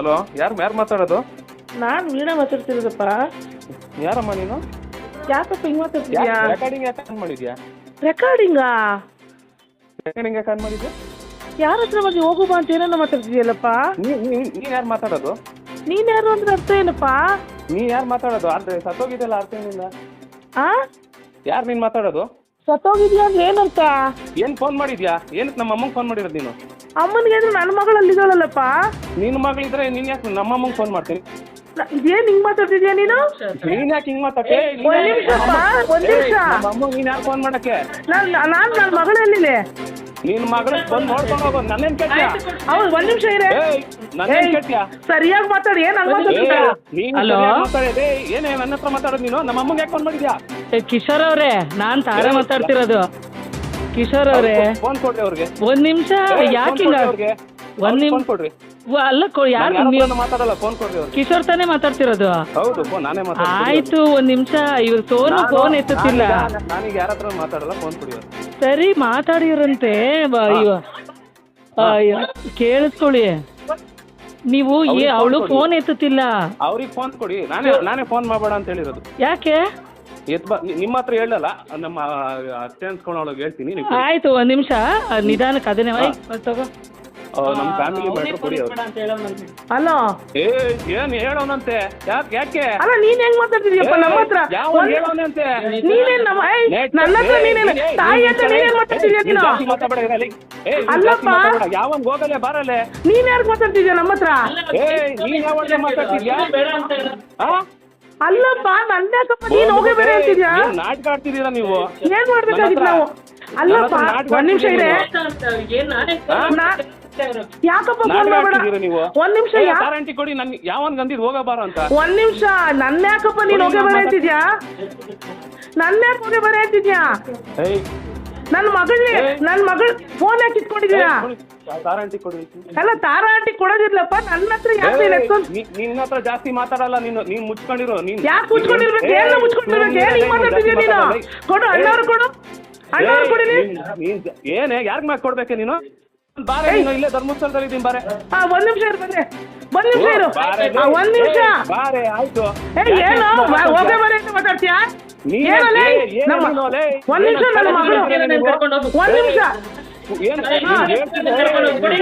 Hello ಯಾರು ಯಾರು ಮಾತಾಡೋದು? ನಾನ್ ವೀಣಾ ಮಾತಾಡ್ತಿರೋದಪ್ಪ ಯಾರಮ್ಮ ನೀನು? ಯಾಕಪ್ಪ ಹಿಂಗ್ ಮಾತಾಡ್ತಿದ್ಯಾ? ರೆಕಾರ್ಡಿಂಗ್ ಯಾಕೆ ಆನ್ ಮಾಡಿದ್ಯಾ? ರೆಕಾರ್ಡಿಂಗಾ ರೆಕಾರ್ಡಿಂಗ್ ಯಾಕೆ ಆನ್ ಮಾಡಿದ್ಯಾ? ಯಾರ ಹತ್ರ ಬಗ್ಗೆ ಹೋಗು ಬಾ ಅಂತ ಏನನ್ನ ಮಾತಾಡ್ತಿದ್ಯಲ್ಲಪ್ಪ? ನೀ ನೀನ್ ಯಾರು ಮಾತಾಡೋದು? ನೀನ್ ಯಾರು ಅಂದ್ರೆ ಅರ್ಥ ಏನಪ್ಪ? ನೀ ಯಾರು ಮಾತಾಡೋದು? ಅರ್ಧ ಸತ್ತೋಗಿದೆಯಲ್ಲ ಅರ್ಥ ಏನಿಲ್ಲ ಆ? ಯಾರು ನೀನ್ ಮಾತಾಡೋದು? ಸತ್ತೋಗಿದ್ಯಾ ಅಂದ್ರೆ ಏನಂತ? ಏನ್ ಫೋನ್ ಮಾಡಿದ್ಯಾ? ಏನಕ್ಕೆ ನಮ್ಮ ಅಮ್ಮಂಗೆ ಫೋನ್ ಮಾಡಿರೋದು ನೀನು? ಅಮ್ಮನಿಗೆ ಅಂದ್ರೆ ನನ್ನ ಮಗಳು ಅಲ್ಲಿದ್ದಾಳಲ್ಲಪ್ಪ ನಿನ್ನ ಮಗಳಿದ್ರೆ ನೀನ್ ಯಾಕೆ ನಮ್ಮ ಅಮ್ಮಂಗ್ ಫೋನ್ ಮಾಡ್ತೀನಿ ಏನ್ ಇದೇನ್ ಹಿಂಗ್ ಮಾತಾಡ್ತಿದ್ಯಾ ನೀನು? ನೀನ್ ಯಾಕೆ ಹಿಂಗ್ ಮಾತಾಡ್ತಿ? ಒಂದ್ ನಿಮಿಷಪ್ಪ ಒಂದ್ ನಿಮಿಷ. ನಮ್ಮ ಅಮ್ಮಂಗೆ ನೀನ್ ಯಾಕೆ ಫೋನ್ ಮಾಡಕ್ಕೆ? ನಾನ್ ನಾನ್ ನನ್ನ ಮಗಳು ಎಲ್ಲಿದೆ? ನಿನ್ ಮಗಳ ಬಂದು ನೋಡ್ಕೊಂಡು ಹೋಗೋ ನನ್ನೇನ್ ಕೇಳ್ತೀಯ? ಹೌದು ಒಂದ್ ನಿಮಿಷ ಇರೇ. ನನ್ನೇನ್ ಕೇಳ್ತೀಯ? ಸರಿಯಾಗಿ ಮಾತಾಡಿ ಏನ್ ಹಂಗ್ ಮಾತಾಡ್ತಿದ್ಯಾ ನೀನ್? ಸರಿಯಾಗ್ ಮಾತಾಡೋದು. ಏನೇ ನನ್ನ ಹತ್ರ ಮಾತಾಡೋದು ನೀನು? ನಮ್ಮ ಅಮ್ಮಗೆ ಯಾಕೆ ಫೋನ್ ಮಾಡಿದ್ಯಾ? ಏ, ಕಿಶೋರ್ ಅವ್ರೆ ನಾನ್ ತಾರ ಮಾತಾಡ್ತಿರೋದು. ಕಿಶೋರ್ ಅವ್ರೆ ಫೋನ್ ಕೊಡ್ರಿ ಅವ್ರಿಗೆ. ಒಂದ್ ನಿಮಿಷ ಯಾಕೆ ಹಿಂಗ? ಒಂದ್ ನಿಮಿಷ ಫೋನ್ ಕೊಡ್ರಿ. ಅಲ್ಲ ಯಾರು ಮಾತಾಡಲ್ಲ ಫೋನ್ ಕೊಡ್ರಿ ಅವ್ರಿಗೆ. ಕಿಶೋರ್ ತಾನೇ ಮಾತಾಡ್ತಿರೋದು? ಹೌದು ಫೋನ್ ನಾನೇ ಮಾತಾಡ್ತೀನಿ. ಆಯ್ತು ಒಂದ್ ನಿಮಿಷ ಇವ್ರ ಸೋನು ಫೋನ್ ಎತ್ತುತ್ತಿಲ್ಲ. ನಾನೀಗ- ಯಾರ ಹತ್ರ ಮಾತಾಡಲ್ಲ ಫೋನ್ ಕೊಡಿ ಸರಿ ಮಾತಾಡಿರಂತೆ ಕೇಳಿಸ್ಕೊಳ್ಳಿ. ನೀವು ಏ ಅವಳು ಫೋನ್ ಎತ್ತುತ್ತಿಲ್ಲ. ಅವ್ರಿಗೆ ಫೋನ್ ಕೊಡಿ. ನಾನೇ ನಾನೇ ಫೋನ್ ಮಾಡಬೇಡ ಅಂತ ಹೇಳಿರೋದು. ಯಾಕೆ? ಎತ್ ಬಾ ನಿ- ನಿಮ್ಮ ಹತ್ರ ಹೇಳಲ್ಲ ನಮ್ಮ ಅತ್ತೆ ಅನ್ಸ್ಕೊಂಡವಳಿಗೆ ಹೇಳ್ತೀನಿ ನೀವು ಆಯ್ತು ಒಂದ್ ನಿಮಿಷ. ನಿಧಾನಕ್ಕೆ ಅದನ್ನೇ ಐ, ತಗೋ. ಆ, ನಮ್ಮ ಫ್ಯಾಮಿಲಿ ಮ್ಯಾಟ್ರ್ ಕೊಡಿ ಅವ್ರು. ಅಲೋ? ಏ ಏನ್ ಹೇಳೋನಂತೆ ಯಾಕೆ ಯಾಕೆ? ಅಲ್ಲ ನೀನ್ ಹೆಂಗ್ ಮಾತಾಡ್ತಿದ್ಯಪ್ಪ? ನಮ್ಮ ಹತ್ರ ಯಾವ ಒಂದ್- ಹೇಳೋನಂತೆ ನೀನೇನ್ ನಮ್ಮ ಏಯ್, ನನ್ನ ಹತ್ರ ನೀನೇನ್ ತಾಯಿ ಹತ್ರ ನೀನೇನ್ ಮಾತಾಡ್ತಿದ್ಯಾ ನೀನು? ಅಲ್ಲಪ್ಪ. ಯಾವನ್ ಹೋಗಲೆ ಬಾರಲೆ? ನೀನ್ ಯಾರು ಮಾತಾಡ್ತಿದ್ಯಾ ನಮ್ಮ ಹತ್ರ? ಏ ನೀನ್ ಯಾವಾಗ ಮಾತಾಡ್ತಿದ್ಯಾ? ಆ? ಅಲ್ಲಪ್ಪ ನನ್ನ ಯಾಕಪ್ಪ ನೀನ್ ಹೋಗೇ ಬೇರೆ ಅಂತಿದ್ಯಾ? ನಾಟಕ ಆಡ್ತಿದ್ದೀರಾ ನೀವು? ಏನ್ ಮಾಡ್ಬೇಕಾಗಿತ್ತು ನಾವು? ಅಲ್ಲಪ್ಪ ಒಂದ್ ನಿಮಿಷ ಇದೆ ಯಾಕಪ್ಪ ಫೋನ್ ಮಾಡ್ಬೇಡ? ನೀವು? ಒಂದ್ ನಿಮಿಷ ಯಾ ಗ್ಯಾರಂಟಿ ಕೊಡಿ ನನ್ ಯಾವನ್ ಗಂದಿದ್ ಹೋಗಬಾರ ಅಂತ? ಒಂದ್ ನಿಮಿಷ ನನ್ನ ಯಾಕಪ್ಪ ನೀನ್ ಹೋಗೇ ಬರ ಅಂತಿದ್ಯಾ? ನನ್ನ ಯಾಕೆ ಹೋಗೇ ಬರ ಅಂತಿದ್ಯಾ? ಏಯ್ ನನ್ನ ಮಗಳೇ ನನ್ನ ಮಗಳು ಫೋನ್ ಹಾಕಿ ಇಟ್ಕೊಂಡಿದ್ದೀರಾ? ಗ್ಯಾರಂಟಿ ಕೊಡಿ ಅಲ್ಲ ತಾರಾ ಆಂಟಿ ಕೊಡೋದಿರ್ಲಪ್ಪ ನನ್ನ ಹತ್ರ ಯಾಕೆ ನಿನ್ನ ಹತ್ರ ಜಾಸ್ತಿ ಮಾತಾಡಲ್ಲ ನೀನು ನೀನ್ ಮುಚ್ಕೊಂಡಿರೋ ನೀನ್ ಯಾಕೆ ಮುಚ್ಕೊಂಡಿರ್ಬೇಕು ಏನ್ ಮುಚ್ಕೊಂಡಿರ್ಬೇಕು ಏನ್ ಹಿಂಗ್ ಮಾತಾಡ್ತಿದ್ಯಾ ನೀನು? ಕೊಡು ಅಣ್ಣವ್ರು ಕೊಡು. ಅಣ್ಣವ್ರು ಕೊಡಿ ನೀನ್. ಏನೇ ಯಾರ್ಗ್ ಮ್ಯಾಕ್ ಕೊಡ್ಬೇಕೆ ನೀನು? ಬಾರೆ ನೀನು ಇಲ್ಲೇ ಧರ್ಮಸ್ಥಳದಲ್ಲಿ ಇದ್ದೀನಿ ಬಾರೆ. ಆ ಒಂದ್ ನಿಮಿಷ ಇರು ಬಂದೆ. ಒಂದ್ ನಿಮಿಷ ಇರು. ಒಂದ್ ನಿಮಿಷ. ಬಾರೆ ಆಯ್ತು. ಏ ಏನು? ಹೋಗೇ ಬರೀ ಮಾತಾಡ್ತೀಯಾ? ಒಂದ್ ನಿಮಿಷ ನನ್ನ ಮಗಳು? ಒಂದ್ ನಿಮಿಷ?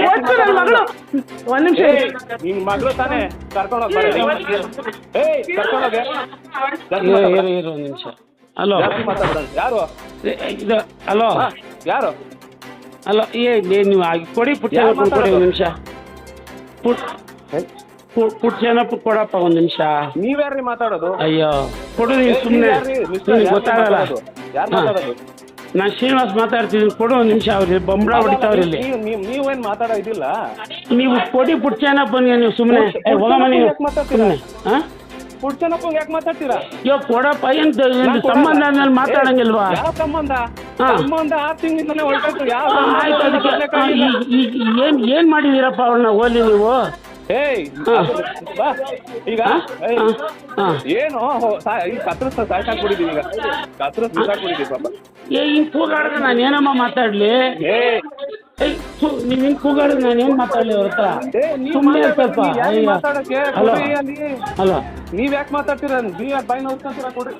ಒಟ್ಟು ನನ್ನ ಮಗಳು? ಒಂದ್ ನಿಮಿಷ. ನಿನ್ ಮಗಳು ತಾನೇ ಕರ್ಕೊಂಡೋಗ್ ಒಂದು ನಿಮಿಷ. ಹಲೋ. ಯಾರು? ಇದು ಹಲೋ. ಯಾರು? ಹಲೋ ಏ ನೀವು ಕೊಡಿ ಪುಟ್ಟ ಕೊಡಿ? ಒಂದು ನಿಮಿಷ. ಪುಟ್ ಪುಟ್ ಕೊಡಪ್ಪ ಒಂದು ನಿಮಿಷ. ನೀವ್ಯಾರ್ರಿ ಮಾತಾಡೋದು? ಅಯ್ಯೋ. ಕೊಡು ನೀವು ಏ, ಸುಮ್ಮನೆ ನಿನಗೆ ಗೊತ್ತಾಗಲ್ಲ. ಯಾರು ಮಾತಾಡೋದು? ನಾನು ಶ್ರೀನಿವಾಸ್ ಮಾತಾಡ್ತಿದ್ದೀನಿ ಕೊಡು ಒಂದ್ ನಿಮಿಷ ಅವ್ರಿ ಬಂಬಳ ಹೊಡಿತಾವ್ರಿ ಇಲ್ಲಿ. ನೀವು ನೀವು ನೀವೇನ್ ಮಾತಾಡೋ ಇದಿಲ್ಲ. ನೀವು ಕೊಡಿ ಜನ ಬನ್ನಿ ನೀವು ಸುಮ್ನೆ. ಏ ಹೋಗಮ್ಮ ನೀವು. ಯಾಕ್ ಮಾತಾಡ್ತೀರಾ? ಸುಮ್ಮನೆ ಹಾಂ? ಪುಡ್ಚನಪ್ಪ ಯಾಕೆ ಮಾತಾಡ್ತೀರಾ? ಅಯ್ಯೋ ಕೊಡಪ್ಪ ಏನು ನಾನ್ ಕೊಡಲ್ಲ. ಸಂಬಂಧ ಮಾತಾಡಂಗಿಲ್ವಾ ಏ, ಯಾವ ಸಂಬಂಧ? ಹಾ. ಸಂಬಂಧ ಆರು ತಿಂಗಳಿಂದಲೇ ಹೊರಟು ಯಾವ ಆಯ್ತು ಅದಕ್ಕೆ ಸಂಬಂಧ ಆ, ಈಗ ಈಗ ಏನು ಏನು ಮಾಡಿದ್ದೀರಪ್ಪ ಅವ್ರನ್ನ? ಓಲಿ ನೀವು. ಏಯ್. ಬಾ ಈಗ. ಏನು? ಈ ಕತ್ರಸ್ ಸಾಯ್ಸಾಕ್ಬಿಟ್ಟಿದೀವಿ ಈಗ. ಕತ್ರಸ್ ಬಿಸಾಕ್ಬಿಟ್ಟಿದೀವಿ ಪಾಪ. ಏ ಹಿಂಗ್ ಕೂಗಾಡಿದ್ರೆ ನಾನು ಏನಮ್ಮ ಮಾತಾಡ್ಲಿ? ನೀವು ಹಿಂಗೆ ಕೂಗಾಡಿದ್ರೆ ನಾನು ಏನು ಮಾತಾಡ್ಲಿ ಅವ್ರ ಹತ್ರ? ಸುಮ್ಮನೆ ಸ್ವಲ್ಪ. ಹಲೋ. ಅಲ್ಲಿ. ಹಲೋ. ನೀವ್ ಯಾಕೆ ಮಾತಾಡ್ತೀರ? ನೀವ್ ಯಾಕೆ ಬಾಯಿ ನೋಡ್ಕೊಂತೀರ ಕೊಡ್ರಿ.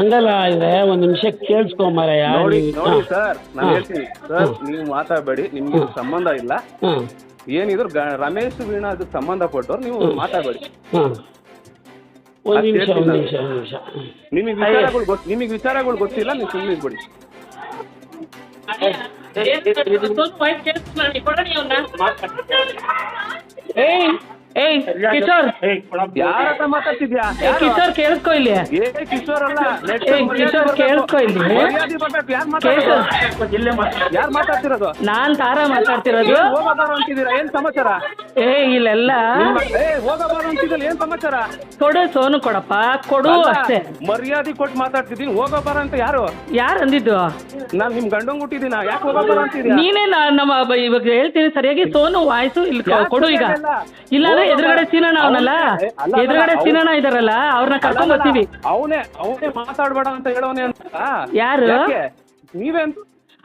ಹಂಗಲ್ಲ ಇದೆ ಒಂದ್ ನಿಮಿಷ ಕೇಳಿಸ್ಕೊ ಮಾರಾಯ. ನೋಡಿ ನೋಡಿ ಸರ್ ನಾನು. ಹೇಳ್ತೀನಿ. ಸರ್ ನೀವು ಮಾತಾಡಬೇಡಿ. ನಿಮ್ಗೆ ಸಂಬಂಧ ಇಲ್ಲ. ಏನಿದ್ರು ಗ- ರಮೇಶ್ ವೀಣಾ ಅದಕ್ಕೆ ಸಂಬಂಧಪಟ್ಟವ್ರು ನೀವು ಮಾತಾಡಬೇಡಿ ಹಾಂ ಒಂದು ಅದ್ ನಿಮಿಷ ಒಂದು ನಿಮಿಷ ಒಂದು ನಿಮಿಷ ನಿಮಗೆ ವಿಚಾರಗಳು ಗೊತ್ತು ನಿಮಗೆ ವಿಚಾರಗಳು ಗೊತ್ತಿಲ್ಲ ನೀವು ಸುಮ್ಮನೆ ಇದ್ಬಿಡಿ ಏಯ್ ಏಯ್ ಕಿಶೋರ್. ಯಾರ ಹತ್ರ ಮಾತಾಡ್ತಿದ್ಯಾ? ಏ, ಕಿಶೋರ್ ಕೇಳಿಸ್ಕೊ ಇಲ್ಲಿ. ಏ ಕಿಶೋರ್ ಅಲ್ಲ ಏ, ಕಿಶೋರ್ ಕೇಳಿಸ್ಕೊ ಇಲ್ಲಿ. ಯಾರು ಮಾತಾಡ್ತಿರೋದು? ನಾನ್ ತಾರ ಮಾತಾಡ್ತಿರೋದು. ಏನ್ ಹೋಗಬಾರ ಅಂತಿದ್ದೀರಾ? ಏನ್ ಸಮಾಚಾರ? ಏ ಇಲ್ಲೆಲ್ಲ. ಏ ಹೋಗಬಾರ ಅಂತಿದ್ದಲ್ಲ ಏನ್ ಸಮಾಚಾರ? ಕೊಡು ಸೋನು ಕೊಡಪ್ಪ. ಕೊಡು ಅಷ್ಟೇ. ಮರ್ಯಾದೆ ಕೊಟ್ಟು ಮಾತಾಡ್ತಿದ್ದೀನಿ. ಹೋಗಬಾರ ಅಂತ ಯಾರು? ಯಾರು ಅಂದಿದ್ದು? ನಾನ್ ನಿಮ್ ಗಂಡಂಗ್ ಹುಟ್ಟಿದ್ದೀನ? ಯಾಕೆ ಹೋಗಬಾರ ಅಂತಿದ್ದೀನಿ ನೀನೇ ನಾ- ನಮ್ಮ ಬ- ಇವಾಗ ಹೇಳ್ತೀನಿ ಸರಿಯಾಗಿ. ಸೋನು ವಾಯ್ಸು ಇಲ್ಲಿ ಕೊಡು ಈಗ. ಇಲ್ಲ ಹೋಗಪ್ಪ. ಎದುರುಗಡೆ ಸೀನಣ್ಣ ಅವನಲ್ಲ ಎದುರುಗಡೆ ಸೀನಣ್ಣ ಇದಾರಲ್ಲ ಅವ್ರನ್ನ ಕರ್ಕೊಂಡ್ ಬರ್ತೀವಿ ಅವನೇ ಅವನೇ ಮಾತಾಡ್ಬೇಡ ಅಂತ ಹೇಳೋನೆ ಅಂತ ಯಾರು? ನೀವೇ ಅಂತ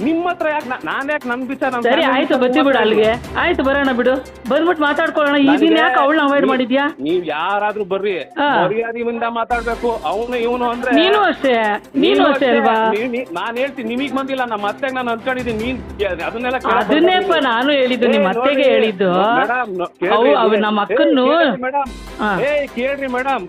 ನಿಮ್ಮ ಹತ್ರ ಯಾಕೆ ನಾನ್ ಯಾಕೆ ನನ್ ವಿಚಾರ ನಮ್ ಸರಿ family ಆಯ್ತು ವಿಚಾರ ಬಿಡ ಬಿಡು ಅಲ್ಲಿಗೆ. ಆಯ್ತು ಬರೋಣ ಬಿಡು. ಬಂದ್ಬಿಟ್ಟು ಮಾತಾಡ್ಕೊಳ್ಳೋಣ. ಈ ದಿನ ಯಾಕೆ ಅವಳನ್ನ ಅವಾಯ್ಡ್ ಮಾಡಿದ್ಯಾ? ನೀವ್ ಯಾರಾದ್ರೂ ಬರ್ರಿ. ಹಾ. ಮರ್ಯಾದೆಯಿಂದ ಮಾತಾಡ್ಬೇಕು. ಅವನು ಇವನು ಅಂದ್ರೆ ನೀನು ಅಷ್ಟೇ. ನೀನು ಅಷ್ಟೇ ಅಲ್ವಾ? ನೀವ್- ನೀವ್- ನಾನ್ ಹೇಳ್ತೀನಿ ನಿಮಗ್ ಬಂದಿಲ್ಲ. ನಮ್ಮ ಅತ್ತೆಗ್ ನಾನು ಅನ್ಕೊಂಡಿದ್ದೀನಿ ನೀನ್ ಕೇ- ಅದನ್ನೆಲ್ಲ ಅದನ್ನೇಪ್ಪ. ನಾನು ಹೇಳಿದ್ದು ನಿಮ್ಮ ಏ, ಅತ್ತೆಗೆ ನೋಡಿ, ಹೇಳಿದ್ದು. ಮೇಡಮ್, ನೋ- ಅವು ಕೇಳ್ರಿ, ಅವು ಏ, ನಮ್ಮ ಏ, ಅಕ್ಕನ್ನು ಕೇಳ್ರಿ ಮೇಡಮ್. ಹಾ. ಏ ಕೇಳ್ರಿ ಮೇಡಮ್.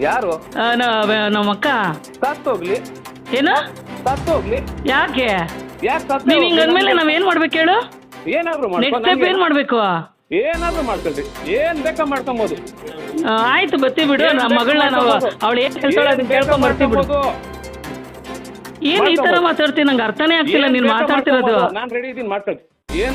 ಯಾರು? ಆ, ನ- ನಮ್ಮ ಅಕ್ಕ ಸತ್ತೋಗ್ಲಿ ಏನ? ಸತ್ತೋಗ್ಲಿ ಯಾಕೆ? ಯಾಕೆ ನೀವ್ ಹಿಂಗ್ ಅಂದ್ಮೇಲೆ ನಾವ್ ಏನ್ ಮಾಡ್ಬೇಕು ಹೇಳು? ಏನಾದ್ರು ನೆಕ್ಸ್ಟ್ ಮಾಡ್ಕೊ ಸ್ಟೆಪ್ ಏನ್ ಮಾಡ್ಬೇಕು? ಏನಾದ್ರು ಮಾಡ್ಕೊಳ್ರಿ. ಏನ್ ಬೇಕಾ ಮಾಡ್ಕೊಂಬೋದು. ಆ, ಆಯ್ತು ಬರ್ತೀವಿ ಬಿಡು. ನಮ್ಮ ಮಗಳನ್ನ ನಾವು. ಅವಳು ಏನ್ ಹೇಳ್ತಾಳೆ ಅದನ್ನ ಕೇಳ್ಕೊಂಡ್ ಬರ್ತೀವಿ ಬಿಡು. ಏನ್ ಈ ತರ. ಮಾತಾಡ್ತೀನಿ ನಂಗೆ ಅರ್ಥನೇ ಆಗ್ತಿಲ್ಲ. ನೀನ್ ಮಾತಾಡ್ತಿರೋದು. ನಾನ್ ರೆಡಿ ಇದೀನಿ ಮಾಡ್ಕೊಳ್ಳಿ ಏನ್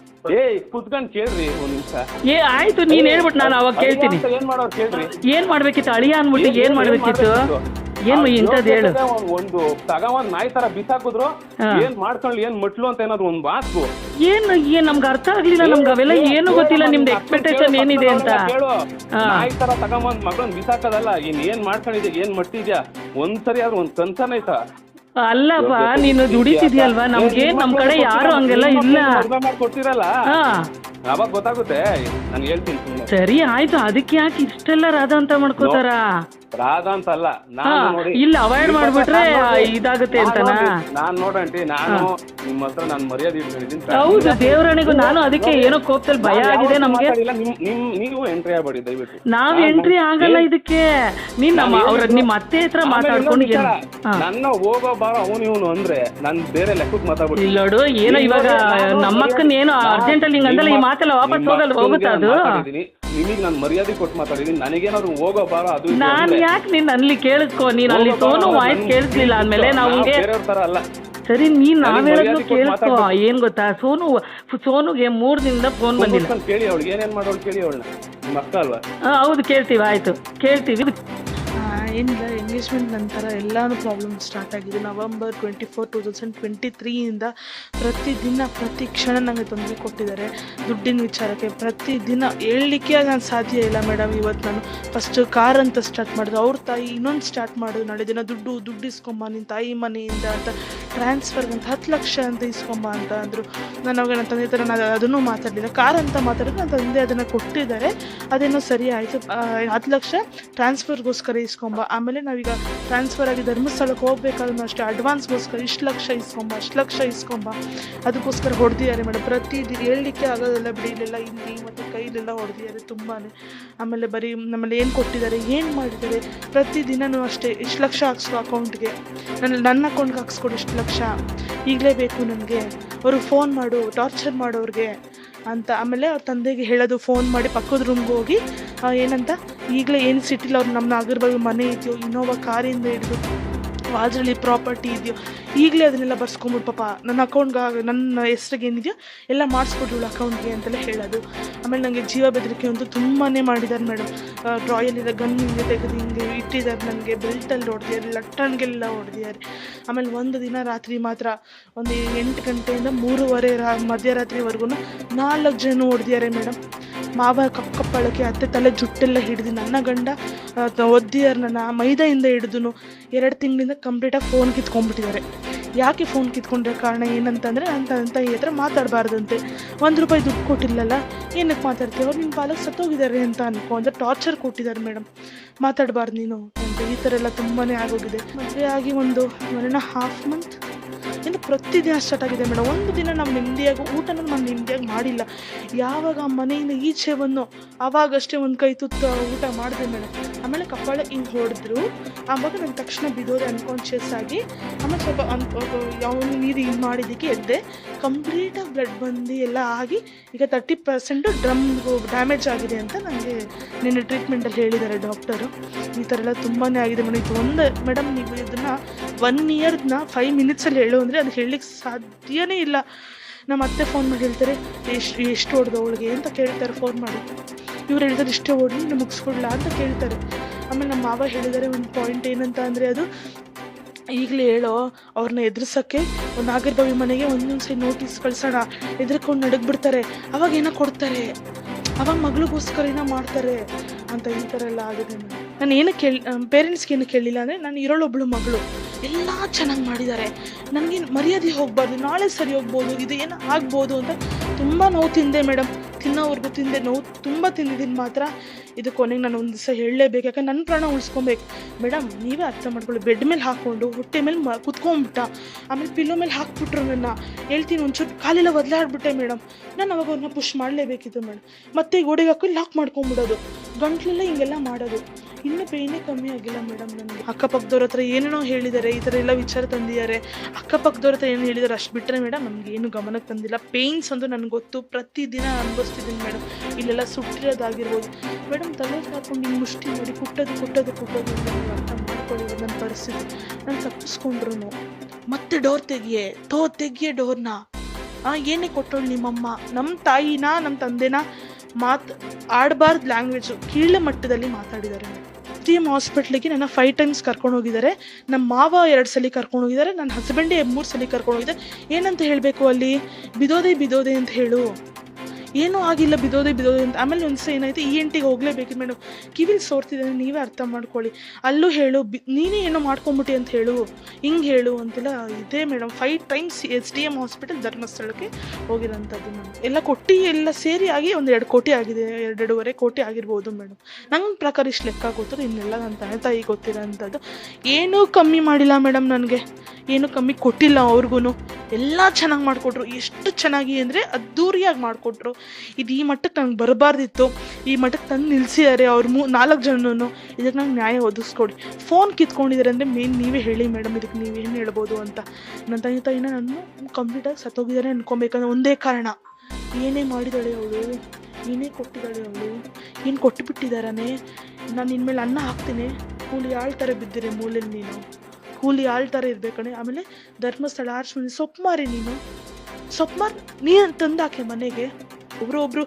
ಏ ಕುತ್ಕೊಂಡ್ ಕೇಳ್ರಿ ಒಂದ್ ನಿಮಿಷ. ಏ ಆಯ್ತು ನೀನ್ ಹೇಳ್ಬಿಟ್ಟು ನಾನು ಅವಾಗ ಕೇಳ್ತೀನಿ. ಏನ್ ಮಾಡೋರು ಕೇಳ್ರಿ. ಏನ್ ಮಾಡ್ಬೇಕಿತ್ತು? ಅಳಿಯ ಅನ್ಬಿಟ್ಟು ಏನ್ ಮಾಡ್ಬೇಕಿತ್ತು? ಏನು ಇಂಥದ್ದು ಹೇಳು. ಒಂದು ತಗ ಒಂದ್ ನಾಯಿ ತರ ಬಿಸಾಕಿದ್ರು. ಏನ್ ಮಾಡ್ಕೊಳ್ಳಿ ಏನ್ ಮಟ್ಲು ಅಂತ ಏನಾದ್ರು ಒಂದ್ ಮಾತು. ಏನ್ ಏನ್ ನಮ್ಗೆ ಅರ್ಥ ಆಗ್ಲಿಲ್ಲ ನಮ್ಗೆ ಅವೆಲ್ಲ ಏನು ಗೊತ್ತಿಲ್ಲ ನಿಮ್ದು ಎಕ್ಸ್ಪೆಕ್ಟೇಷನ್ ಏನಿದೆ ಅಂತ. ಹೇಳು. ನಾಯಿ ತರ ತಗೊಂಬಂದ್ ಮಗಳನ್ ಬಿಸಾಕದಲ್ಲ ಇನ್ ಏನ್ ಮಾಡ್ಕೊಂಡಿದ್ಯಾ ಏನ್ ಮಟ್ಟಿದ್ಯಾ? ಒಂದ್ಸರಿ ಆದ್ರೂ ಒಂದ್ ಕನ್ಸನ್ ಆಯ್ತಾ? ಅಲ್ಲಪ್ಪ ನೀನು ದುಡಿತಿದ್ಯಲ್ವಾ? ನಮ್ಗೆ ನಮ್ ಕಡೆ ಯಾರು ಹಂಗೆಲ್ಲ ಇಲ್ಲ. ಮಾಡ್ಕೊಡ್ತಿರಲ್ಲ. ಹಾ. ಅವಾಗ ಗೊತ್ತಾಗುತ್ತೆ. ನಾನು ಹೇಳ್ತೀನಿ ಸುಮ್ಮನೆ ಸರಿ ಆಯ್ತು. ಅದಕ್ಕೆ ಯಾಕೆ ಇಷ್ಟೆಲ್ಲ ರಾಧಾ ಅಂತ ಮಾಡ್ಕೋತಾರ? ರಾಧಾ ಅಂತ ಅಲ್ಲ. ನಾನು ನೋಡಿ ಇಲ್ಲ ಅವಾಯ್ಡ್ ಮಾಡ್ಬಿಟ್ರೆ ಇದಾಗುತ್ತೆ ಅಂತ ಅಂತನಾ? ನಾನ್ ನೋಡಂಟಿ ನಾನು ನಿಮ್ಮ ಹತ್ರ ನಾನು ಮರ್ಯಾದೆ ಇಟ್ಕೊಂಡಿದ್ದೀನಿ ಹೌದು ದೇವರಾಣಿಗೂ ನಾನು ಅದಕ್ಕೆ ಏನೋ ಕೋಪದಲ್ಲಿ ಭಯ ಆಗಿದೆ ನಮ್ಗೆ. ನಿಮ್ ನಿಮ್ ನೀವು ಎಂಟ್ರಿ ಆಗ್ಬೇಡಿ ದಯವಿಟ್ಟು. ನಾವ್ ಎಂಟ್ರಿ ಆಗಲ್ಲ ಇದಕ್ಕೆ. ನೀನ್ ನಮ್ಮ ಅವ್ರ ನಿಮ್ಮ ಅತ್ತೆ ಹತ್ರ ಮಾತಾಡ್ಕೊಂಡು ನನ್ನ ಹೋಗೋ ಬಾರ ಅವನು ಇವನು ಅಂದ್ರೆ ನಾನು ಬೇರೆ ಲೆಕ್ಕಕ್ಕೆ ಮಾತಾಡ್ಬಿಟ್ಟು ಇಲ್ಲೋಡು ಏನೋ ಇವಾಗ ನಮ್ಮಕ್ಕನ್ ಏನೋ ಅರ್ಜೆಂಟ್ ಅಲ್ಲಿ ಹಿಂಗ್ ಅಂದಲ್ಲ ಈ ಮಾತೆಲ್ಲ ವಾಪಸ್ ಹೋಗಲ್ಲ ಹೋಗುತ್ತಾ ಅದು? ನಿಮಗೆ ನಾನು ಮರ್ಯಾದೆ ಕೊಟ್ಟು ಮಾತಾಡಿದೀನಿ ನನಗೇನಾದ್ರು ಹೋಗೋ ಬಾರ ಅದು ಇದು ನಾನ್ ಅಂದ್ರೆ ಯಾಕೆ ನೀನ್ ಅಲ್ಲಿ ಕೇಳಿಸ್ಕೊ? ನೀನ್ ಅಲ್ಲಿ ಹೋಗೋ ಸೋನು ವಾಯ್ಸ್ ನನ್ ಕೇಳಿಸ್ಲಿಲ್ಲ ಅಂದ್ಮೇಲೆ ನಾವು ನಮ್ಗೆ ಬೇರೆಯವ್ರ ತರ ಅಲ್ಲ. ಸರಿ ನೀನ್ ನಾವ್ ಹೇಳೋದು ಕೊಟ್ಟು ಕೇಳಿಸ್ಕೊ. ಮಾತಾಡ್ಬೇಕು. ಏನ್ ಗೊತ್ತಾ? ಸೋನು ಸೋನುಗೆ ಮೂರ್ ದಿನದಿಂದ ಫೋನ್ ಬಂದಿಲ್ಲ. ಕೂತ್ಕೊಂಡ್ ಕೇಳಿ ಅವಳಿಗೆ ಏನೇನ್ ಮಾಡೋಳು ಕೇಳಿ ಅವಳನ್ನ. ನಿಮ್ಮ ಅಕ್ಕ ಅಲ್ವಾ? ಹೌದು ಕೇಳ್ತೀವಿ. ಆಯ್ತು. ಕೇಳ್ತೀವಿ. ಏನಿಲ್ಲ ಎಂಗೇಜ್ಮೆಂಟ್ ನಂತರ ಎಲ್ಲಾನು ಪ್ರಾಬ್ಲಮ್ ಸ್ಟಾರ್ಟ್ ಆಗಿದೆ. November twenty four two thousand twenty ತ್ರೀಯಿಂದ ಪ್ರತಿದಿನ, ಪ್ರತಿ ಕ್ಷಣ ನನಗೆ ತೊಂದರೆ ಕೊಟ್ಟಿದ್ದಾರೆ. ದುಡ್ಡಿನ ವಿಚಾರಕ್ಕೆ ಪ್ರತಿದಿನ ಹೇಳಲಿಕ್ಕೆ ನಾನು ಸಾಧ್ಯ ಇಲ್ಲ ಮೇಡಮ್ ಇವತ್ತು ನಾನು ಫಸ್ಟ್ ಕಾರ್ ಅಂತ ಸ್ಟಾರ್ಟ್ ಮಾಡಿದ್ರು ಅವ್ರ ತಾಯಿ ಇನ್ನೊಂದು ಸ್ಟಾರ್ಟ್ ಮಾಡೋದು. ನಾಳೆ ದಿನ ದುಡ್ಡು ದುಡ್ಡು ಇಸ್ಕೊಂಬ ನಿನ್ನ ತಾಯಿ ಮನೆಯಿಂದ ಅಂತ ಟ್ರಾನ್ಸ್ಫರ್ಗೆ ಅಂತ ಹತ್ತು ಲಕ್ಷ ಅಂತ ಇಸ್ಕೊಂಬ ಅಂತ ಅಂದರು. ನಾನು ಅವಾಗ ನನ್ನ ತಂದೆ ಥರ ನಾನು ಅದನ್ನು ಮಾತಾಡಲಿಲ್ಲ. ಕಾರ್ ಅಂತ ಮಾತಾಡಿದ್ರೆ, ನನ್ನ ತಂದೆ ಅದನ್ನು ಕೊಟ್ಟಿದ್ದಾರೆ. ಅದೇನು ಸರಿ ಆಯಿತು. ಹತ್ತು ಲಕ್ಷ ಟ್ರಾನ್ಸ್ಫರ್ಗೋಸ್ಕರ ಇಸ್ಕೊಂಬ. ಆಮೇಲೆ ನಾವೀಗ ಟ್ರಾನ್ಸ್ಫರ್ ಆಗಿ ಧರ್ಮಸ್ಥಳಕ್ಕೆ ಹೋಗ್ಬೇಕಾದ್ರೂ ಅಷ್ಟೇ ಅಡ್ವಾನ್ಸ್ಗೋಸ್ಕರ ಇಷ್ಟು ಲಕ್ಷ ಇಸ್ಕೊಂಬ, ಅಷ್ಟು ಲಕ್ಷ ಇಸ್ಕೊಂಬ. ಅದಕ್ಕೋಸ್ಕರ ಹೊಡೆದಿದ್ದಾರೆ ಮೇಡಮ್ ಪ್ರತಿ ಹೇಳಲಿಕ್ಕೆ ಆಗೋದೆಲ್ಲ ಬಿಡಿಲಿಲ್ಲ ಇಲ್ಲಿ ಮತ್ತು ಕೈಲೆಲ್ಲ ಹೊಡೆದಿದ್ದಾರೆ ತುಂಬಾ ಆಮೇಲೆ ಬರೀ ನಮ್ಮಲ್ಲಿ ಏನು ಕೊಟ್ಟಿದ್ದಾರೆ, ಏನು ಮಾಡಿದ್ದಾರೆ ಪ್ರತಿದಿನವೂ ಅಷ್ಟೇ ಇಷ್ಟು ಲಕ್ಷ ಹಾಕ್ಸ್ಕೊ ಅಕೌಂಟ್ಗೆ ನನ್ನ ನನ್ನ ಅಕೌಂಟ್ಗೆ ಹಾಕ್ಸ್ಕೊಡು ಇಷ್ಟು ಲಕ್ಷ. ಈಗಲೇ ಬೇಕು ನನಗೆ ಅವ್ರಿಗೆ ಫೋನ್ ಮಾಡು ಟಾರ್ಚರ್ ಮಾಡೋರಿಗೆ ಅಂತ. ಆಮೇಲೆ ಅವ್ರ ತಂದೆಗೆ ಹೇಳೋದು ಫೋನ್ ಮಾಡಿ ಪಕ್ಕದ ರೂಮ್ಗೆ ಹೋಗಿ ಏನಂತ? ಈಗಲೇ ಏನು ಸಿಟ್ಟಿಲ್ಲ ಅವ್ರು ನಮ್ಮ ನಾಗರಬಾವಿ ಮನೆ ಇದೆಯೋ ಇನ್ನೋವಾ ಕಾರಿಂದ ಹಿಡಿದು, ಅದರಲ್ಲಿ ಪ್ರಾಪರ್ಟಿ ಇದೆಯೋ ಈಗಲೇ ಅದನ್ನೆಲ್ಲ ಬರ್ಸ್ಕೊಂಬಿಡು ಪಾಪ. ನನ್ನ ಅಕೌಂಟ್ಗೆ ನನ್ನ ಹೆಸ್ರಿಗೆ ಏನಿದೆಯೋ ಎಲ್ಲ ಮಾಡಿಸ್ಬಿಟ್ಟು ಇವಳು ಅಕೌಂಟ್ಗೆ ಅಂತೆಲ್ಲ ಹೇಳೋದು. ಆಮೇಲೆ ನನಗೆ ಜೀವ ಬೆದರಿಕೆ ಅಂತೂ ತುಂಬಾ ಮಾಡಿದ್ದಾರೆ ಮೇಡಮ್ ಡ್ರಾಯಲ್ಲಿರೋ ಗನ್ ತೆಗೆದು ಹಿಂಗೆ ಇಟ್ಟಿದ್ದಾರೆ ನನಗೆ ಬೆಲ್ಟಲ್ಲಿ ಹೊಡೆದಿದ್ದಾರೆ, ಲಟ್ಟಣ್ಗೆಲ್ಲ ಹೊಡೆದಿದ್ದಾರೆ. ಆಮೇಲೆ ಒಂದು ದಿನ ರಾತ್ರಿ ಮಾತ್ರ ಒಂದು ಎಂಟು ಗಂಟೆಯಿಂದ ಮೂರುವರೆ ರಾ, ಮಧ್ಯರಾತ್ರಿವರೆಗೂ ನಾಲ್ಕು ಜನ ಹೊಡೆದಿದ್ದಾರೆ ಮೇಡಮ್ ಮಾವ ಕಪ್ಪ ಕಪ್ಪಳಕ್ಕೆ ಅತ್ತೆ ತಲೆ ಜುಟ್ಟೆಲ್ಲ ಹಿಡಿದು ನನ್ನ ಗಂಡ ಒದ್ದಿಯರ್ನ ಮೈದಾಯಿಂದ ಹಿಡಿದು ಎರಡು ತಿಂಗಳಿಂದ ಕಂಪ್ಲೀಟಾಗಿ ಫೋನ್ ಕಿತ್ಕೊಂಡ್ಬಿಟ್ಟಿದ್ದಾರೆ. ಯಾಕೆ ಫೋನ್ ಕಿತ್ಕೊಂಡ್ರೆ ಕಾರಣ ಏನಂತಂದರೆ ನನ್ನ ತಂದೆ ತಾಯಿ ಹತ್ರ ಮಾತಾಡಬಾರ್ದಂತೆ. ಒಂದು ರೂಪಾಯಿ ದುಡ್ಡು ಕೊಟ್ಟಿಲ್ಲಲ್ಲ, ಏನಕ್ಕೆ ಮಾತಾಡ್ತೀವಿ ಅವ್ರು ನಿಮ್ಮ ಪಾಲಕ್ ಸತ್ತೋಗಿದ್ದಾರೆ ಅಂತ ಅನ್ಕೊ, ಅಂದರೆ ಟಾರ್ಚರ್ ಕೊಟ್ಟಿದ್ದಾರೆ ಮೇಡಮ್ ಮಾತಾಡಬಾರ್ದು ನೀನು ಅಂತ. ಈ ಥರ ಎಲ್ಲ ತುಂಬಾ ಆಗೋಗಿದೆ. ಮದುವೆ ಆಗಿ ಒಂದು ಒನ್ ಆ್ಯಂಡ್ ಹಾಫ್ ಮಂತ್ ಇನ್ನು ಪ್ರತಿದಿನ ಸ್ಟಾರ್ಟ್ ಆಗಿದೆ ಮೇಡಮ್. ಒಂದು ದಿನ ನಾವು ನೆಮ್ಮದಿಯಾಗಿ, ಊಟನ ನಾನು ನೆಮ್ಮದಿಯಾಗಿ ಮಾಡಿಲ್ಲ. ಯಾವಾಗ ಮನೆಯಿಂದ ಈಚೆ ಬಂದು ಆವಾಗಷ್ಟೇ ಒಂದು ಕೈ ತುತ್ತು ಊಟ ಮಾಡಿದೆ ಮೇಡಮ್. ಆಮೇಲೆ ಕಪ್ಪಾಳೆ ಹಿಂಗೆ ಹೊಡೆದ್ರು. ಆವಾಗ ನಾನು ತಕ್ಷಣ ಬಿದ್ದೋದೆ ಅನ್ಕಾನ್ಷಿಯಸ್ ಆಗಿ, ಆಮೇಲೆ ಸ್ವಲ್ಪ ಅನ್ ಯಾವ ನೀರು ಹಿಂಗೆ ಮಾಡಿದ್ದಕ್ಕೆ ಎದ್ದೆ. ಕಂಪ್ಲೀಟಾಗಿ ಬ್ಲಡ್ ಬಂದು ಎಲ್ಲ ಆಗಿ, ಈಗ ತರ್ಟಿ ಪರ್ಸೆಂಟು ಡ್ರಮ್ಗೂ ಡ್ಯಾಮೇಜ್ ಆಗಿದೆ ಅಂತ ನನಗೆ ನಿನ್ನೆ ಟ್ರೀಟ್ಮೆಂಟಲ್ಲಿ ಹೇಳಿದ್ದಾರೆ ಡಾಕ್ಟರು ಈ ಥರ ಎಲ್ಲ ತುಂಬಾ ಆಗಿದೆ ಮೇಡಮ್. ಇದು ಒಂದು ಮೇಡಮ್ ನೀವು ಇದನ್ನು ಒನ್ ಇಯರ್ನ ಫೈವ್ ಮಿನಿಟ್ಸಲ್ಲಿ ಹೇಳು ಅಂದರೆ ಅದು ಹೇಳಲಿಕ್ಕೆ ಸಾಧ್ಯನೇ ಇಲ್ಲ. ನಮ್ಮ ಅತ್ತೆ ಫೋನ್ ಮಾಡಿ ಹೇಳ್ತಾರೆ, ಎಷ್ಟು ಎಷ್ಟು ಹೊಡೆದು ಅವಳಿಗೆ? ಅಂತ ಕೇಳ್ತಾರೆ ಫೋನ್ ಮಾಡಿ. ಇವ್ರು ಹೇಳಿದ್ರೆ, ಇಷ್ಟೇ ನೀನು ಮುಗಿಸ್ಕೊಡ್ಲಾ? ಅಂತ ಕೇಳ್ತಾರೆ. ಆಮೇಲೆ ನಮ್ಮ ಮಾವ ಹೇಳಿದ್ದಾರೆ ಒಂದು ಪಾಯಿಂಟ್ ಏನಂತ? ಅಂದರೆ ಅದು, ಈಗಲೇ ಹೇಳೋ ಅವ್ರನ್ನ ಎದುರಿಸೋಕ್ಕೆ ಒಂದು ನಾಗರಭವಿ ಮನೆಗೆ ಒಂದೊಂದು ನೋಟಿಸ್ ಕಳ್ಸೋಣ. ಎದುರ್ಕೊಂಡು ನಡಗ್ಬಿಡ್ತಾರೆ ಅವಾಗ ಏನೋ ಕೊಡ್ತಾರೆ. ಅವಾಗ ಮಗಳಿಗೋಸ್ಕರ ಏನೋ ಮಾಡ್ತಾರೆ. ಅಂತ ಈ ಥರ ಎಲ್ಲ ಆಗಿದೆ. ನಾನು ಏನಕ್ಕೆ ಕೇಳಿ ಪೇರೆಂಟ್ಸ್ಗೆ ಏನು ಕೇಳಿಲ್ಲ ಅಂದರೆ ನಾನು ಇರೋಳೊಬ್ಳು ಮಗಳು. ಎಲ್ಲ ಚೆನ್ನಾಗಿ ಮಾಡಿದ್ದಾರೆ. ನನಗೆ ಮರ್ಯಾದೆ ಹೋಗ್ಬಾರ್ದು, ನಾಳೆ ಸರಿ ಹೋಗ್ಬೋದು, ಇದು ಏನು ಆಗ್ಬೋದು ಅಂತ ತುಂಬ ನೋವು ತಿಂದೆ ಮೇಡಮ್ ತಿನ್ನೋವರೆಗೂ ತಿಂದೆ ನೋವು ತುಂಬ ತಿಂದಿದ್ದೀನಿ ಮಾತ್ರ. ಇದು ಕೊನೆಗೆ ನಾನು ಒಂದು ದಿವಸ ಹೇಳಲೇಬೇಕು, ಯಾಕಂದ್ರೆ ನನ್ನ ಪ್ರಾಣ ಉಳಿಸ್ಕೊಬೇಕು. ಮೇಡಮ್ ನೀವೇ ಅರ್ಥ ಮಾಡ್ಕೊಳ್ಳಿ, ಬೆಡ್ ಮೇಲೆ ಹಾಕ್ಕೊಂಡು ಹೊಟ್ಟೆ ಮೇಲೆ ಮ ಕುತ್ಕೊಂಡ್ಬಿಟ್ಟ ಆಮೇಲೆ ಪಿಲ್ಲೋ ಮೇಲೆ ಹಾಕ್ಬಿಟ್ರು ನನ್ನ. ಹೇಳ್ತೀನಿ ಒಂಚೂರು ಕಾಲೆಲ್ಲ ಬದಲಾಡ್ಬಿಟ್ಟೆ ಮೇಡಮ್ ನಾನು ಅವಾಗ ಅವ್ರನ್ನ ಪುಷ್ ಮಾಡಲೇಬೇಕಿತ್ತು ಮೇಡಮ್ ಮತ್ತೆ ಗೋಡೆಗೆ ಹಾಕಿ ಲಾಕ್ ಮಾಡ್ಕೊಂಬಿಡೋದು. ಗಂಟ್ಲೆಲ್ಲ ಹಿಂಗೆಲ್ಲ ಮಾಡೋದು. ಇನ್ನೂ ಪೇಯ್ನೇ ಕಮ್ಮಿ ಆಗಿಲ್ಲ ಮೇಡಮ್ ನನಗೆ. ಅಕ್ಕಪಕ್ಕದವ್ರ ಹತ್ರ ಏನೇನೋ ಹೇಳಿದ್ದಾರೆ ಈ ಥರ ಎಲ್ಲ ವಿಚಾರ ತಂದಿದ್ದಾರೆ. ಅಕ್ಕಪಕ್ಕದವ್ರ ಹತ್ರ ಏನು ಹೇಳಿದ್ದಾರೆ ಅಷ್ಟು ಬಿಟ್ಟರೆ ಮೇಡಮ್ ನಮ್ಗೆ ಏನು ಗಮನಕ್ಕೆ ತಂದಿಲ್ಲ. ಪೇಯ್ನ್ಸ್ ಅಂತೂ ನನಗೆ ಗೊತ್ತು. ಪ್ರತಿದಿನ ಅನುಭವಿಸ್ತಿದ್ದೀನಿ ಮೇಡಮ್ ಇಲ್ಲೆಲ್ಲ ಸುಟ್ಟಿರೋದಾಗಿರ್ಬೋದು. ಮೇಡಮ್ ತಲೆ ಹಾಕೊಂಡು ಹಿಂಗೆ ಮುಷ್ಟಿ ಮಾಡಿ ಕುಟ್ಟೋದು ಕುಟ್ಟೋದು ಕುಟ್ಟೋದು ಅರ್ಥ ಮಾಡ್ಕೊಳ್ಳಿ ನನ್ನ ಪರಿಸ್ಥಿತಿ. ನಾನು ತಪ್ಪಿಸ್ಕೊಂಡ್ರು ಮತ್ತೆ ಡೋರ್ ತೆಗಿಯೇ? ತೋ, ತೆಗಿಯೇ ಡೋರ್ನ. ಆ, ಏನೇ ಕೊಟ್ಟೋಳು ನಿಮ್ಮಮ್ಮ? ನಮ್ಮ ತಾಯಿನ ನಮ್ಮ ತಂದೆನ? ಮಾತು ಆಡಬಾರ್ದು ಲ್ಯಾಂಗ್ವೇಜು ಕೀಳ ಮಟ್ಟದಲ್ಲಿ ಮಾತಾಡಿದ್ದಾರೆ ಟಿ ಎಂ ಹಾಸ್ಪಿಟ್ಲಿಗೆ ನನ್ನ ಫೈವ್ ಟೈಮ್ಸ್ ಕರ್ಕೊಂಡು ಹೋಗಿದ್ದಾರೆ. ನಮ್ಮ ಮಾವ ಎರಡು ಸಲ ಕರ್ಕೊಂಡು ಹೋಗಿದ್ದಾರೆ. ನನ್ನ ಹಸ್ಬೆಂಡೇ ಮೂರು ಸಲ ಕರ್ಕೊಂಡು ಹೋಗಿದ್ದಾರೆ. ಏನಂತ ಹೇಳಬೇಕು ಅಲ್ಲಿ? ಬಿದೋದೆ ಬಿದೋದೆ ಅಂತ ಹೇಳು. ಏನೂ ಆಗಿಲ್ಲ ಬಿದೋದೆ ಬಿದೋದೆ ಅಂತ. ಆಮೇಲೆ ಒಂದು ಸಹ ಏನಾಯ್ತು ಇ ಎನ್ ಟಿಗೆ ಹೋಗಲೇಬೇಕು ಮೇಡಮ್ ಕಿವಿಲಿ ಸೋರ್ತಿದ್ದಾನೆ, ನೀವೇ ಅರ್ಥ ಮಾಡ್ಕೊಳ್ಳಿ. ಅಲ್ಲೂ ಹೇಳು, ಬಿ, ನೀನೇ ಏನೋ ಮಾಡ್ಕೊಂಬಿಟ್ಟಿ ಅಂತ ಹೇಳು, ಹಿಂಗೆ ಹೇಳು ಅಂತೆಲ್ಲ ಇದೆ madam five times S D M hospital ಧರ್ಮಸ್ಥಳಕ್ಕೆ ಹೋಗಿರೋಂಥದ್ದು ಮೇಡಮ್ ಎಲ್ಲ ಕೊಟ್ಟಿ ಎಲ್ಲ ಸೇರಿ ಆಗಿ ಒಂದು ಎರಡು ಕೋಟಿ ಆಗಿದೆ ಎರಡೆರಡೂವರೆ ಕೋಟಿ ಆಗಿರ್ಬೋದು ಮೇಡಮ್ ನನ್ನ ಪ್ರಕಾರ ಇಷ್ಟು ಲೆಕ್ಕ ಗೊತ್ತಿರೋ ಇನ್ನೆಲ್ಲ ನನ್ನ ತಂದೆ ತಾಯಿ ಗೊತ್ತಿರೋಂಥದ್ದು. ಏನೂ ಕಮ್ಮಿ ಮಾಡಿಲ್ಲ ಮೇಡಮ್ ನನಗೆ. ಏನೂ ಕಮ್ಮಿ ಕೊಟ್ಟಿಲ್ಲ ಅವ್ರಿಗೂ ಎಲ್ಲ ಚೆನ್ನಾಗಿ ಮಾಡಿಕೊಟ್ರು. ಎಷ್ಟು ಚೆನ್ನಾಗಿ ಅಂದರೆ ಅದ್ದೂರಿಯಾಗಿ ಮಾಡಿಕೊಟ್ರು. ಇದು ಈ ಮಟ್ಟಕ್ಕೆ ನಂಗೆ ಬರಬಾರ್ದಿತ್ತು. ಈ ಮಟ್ಟಕ್ಕೆ ತಂದು ನಿಲ್ಲಿಸಿದ್ದಾರೆ ಅವ್ರ ಮೂ, ನಾಲ್ಕು ಜನನು ಇದಕ್ಕೆ ನಂಗೆ ನ್ಯಾಯ ಒದಗಿಸ್ಕೊಡಿ. ಫೋನ್ ಕಿತ್ಕೊಂಡಿದ್ದಾರೆ ಅಂದರೆ ಮೇನ್ ನೀವೇ ಹೇಳಿ ಮೇಡಮ್ ಇದಕ್ಕೆ ನೀವೇನು ಹೇಳ್ಬೋದು ಅಂತ. ನನ್ನ ತಂದೆ ತಾಯಿನ ನಾನು ಕಂಪ್ಲೀಟಾಗಿ ಸತ್ತೋಗಿದ್ದಾರೆ ಅನ್ಕೊಬೇಕಂದ್ರೆ ಒಂದೇ ಕಾರಣ. ಏನೇ ಮಾಡಿದಾಳೆ ಅವಳು, ಏನೇ ಕೊಟ್ಟಿದ್ದಾಳೆ ಅವಳು, ಏನು ಕೊಟ್ಟುಬಿಟ್ಟಿದ್ದಾರನೇ ನಾನು ಇನ್ಮೇಲೆ ಅನ್ನ ಹಾಕ್ತೀನಿ. ಕೂಲಿ ಥರ ಬಿದ್ದಿರಿ ಮೂಲೆಯಲ್ಲಿ ನೀನು. ಕೂಲಿ ಆಳ್ತಾರೆ ಇರ್ಬೇಕಣೆ ಆಮೇಲೆ ಧರ್ಮಸ್ಥಳ ಆರ್ಶ್ ಸೊಪ್ಪು ಮಾರಿ ನೀನು. ಸೊಪ್ಪು ಮಾರಿ ನೀನು ತಂದಾಕೆ ಮನೆಗೆ. ಒಬ್ಬರು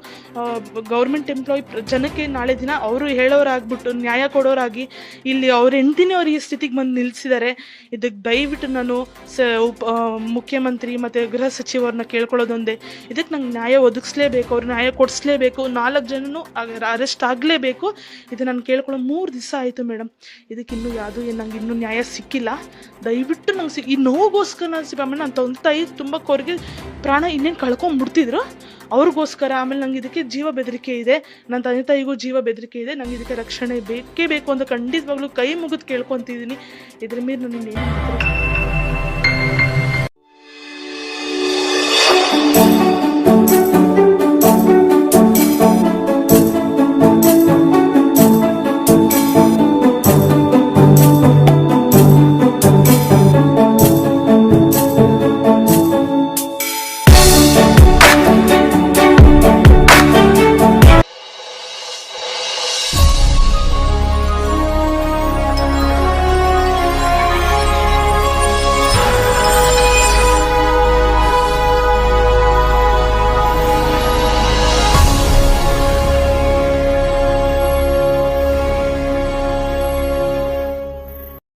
ಗೌರ್ಮೆಂಟ್ ಎಂಪ್ಲಾಯ್ ಜನಕ್ಕೆ ನಾಳೆ ದಿನ ಅವರು ಹೇಳೋರಾಗ್ಬಿಟ್ಟು ನ್ಯಾಯ ಕೊಡೋರಾಗಿ ಇಲ್ಲಿ ಅವ್ರ ಹೆಂಡ್ತಿನೇ ಈ ಸ್ಥಿತಿಗೆ ಬಂದು ನಿಲ್ಲಿಸಿದ್ದಾರೆ ಇದಕ್ಕೆ ದಯವಿಟ್ಟು ನಾನು ಸ, ಉಪ ಮುಖ್ಯಮಂತ್ರಿ ಮತ್ತು ಗೃಹ ಸಚಿವರನ್ನ ಕೇಳ್ಕೊಳ್ಳೋದೊಂದೇ. ಇದಕ್ಕೆ ನಂಗೆ ನ್ಯಾಯ ಒದಗಿಸ್ಲೇಬೇಕು, ಅವ್ರು ನ್ಯಾಯ ಕೊಡಿಸ್ಲೇಬೇಕು, ನಾಲ್ಕು ಜನನು ಅರೆಸ್ಟ್ ಆಗಲೇಬೇಕು. ಇದು ನಾನು ಕೇಳ್ಕೊಳ್ಳೋ ಮೂರು ದಿವಸ ಆಯಿತು ಮೇಡಮ್ ಇದಕ್ಕೆ ಇನ್ನೂ ಯಾವುದೂ ಏನು, ನಂಗೆ ಇನ್ನೂ ನ್ಯಾಯ ಸಿಕ್ಕಿಲ್ಲ. ದಯವಿಟ್ಟು ನಂಗೆ ಸಿ, ಈ ನೋವುಗೋಸ್ಕರ ನಾನು ಸಿ ನಾನು ತಾಯಿ ತುಂಬ ಕೊರಗೆ ಪ್ರಾಣ ಇನ್ನೇನು ಕಳ್ಕೊಂಡ್ಬಿಡ್ತಿದ್ರು ಅವ್ರಿಗೋಸ್ಕರ, ಆಮೇಲೆ ನಂಗೆ ಇದಕ್ಕೆ ಜೀವ ಬೆದರಿಕೆ ಇದೆ. ನನ್ನ ತಂದೆ ತಾಯಿಗೂ ಜೀವ ಬೆದರಿಕೆ ಇದೆ. ನಂಗೆ ಇದಕ್ಕೆ ರಕ್ಷಣೆ ಬೇಕೇ ಬೇಕು ಅಂತ ಖಂಡಿತವಾಗ್ಲೂ ಕೈ ಮುಗಿದು ಕೇಳ್ಕೊತಿದ್ದೀನಿ ಇದ್ರ ಮೇಲೆ ನಾನು ಇನ್ನೇನು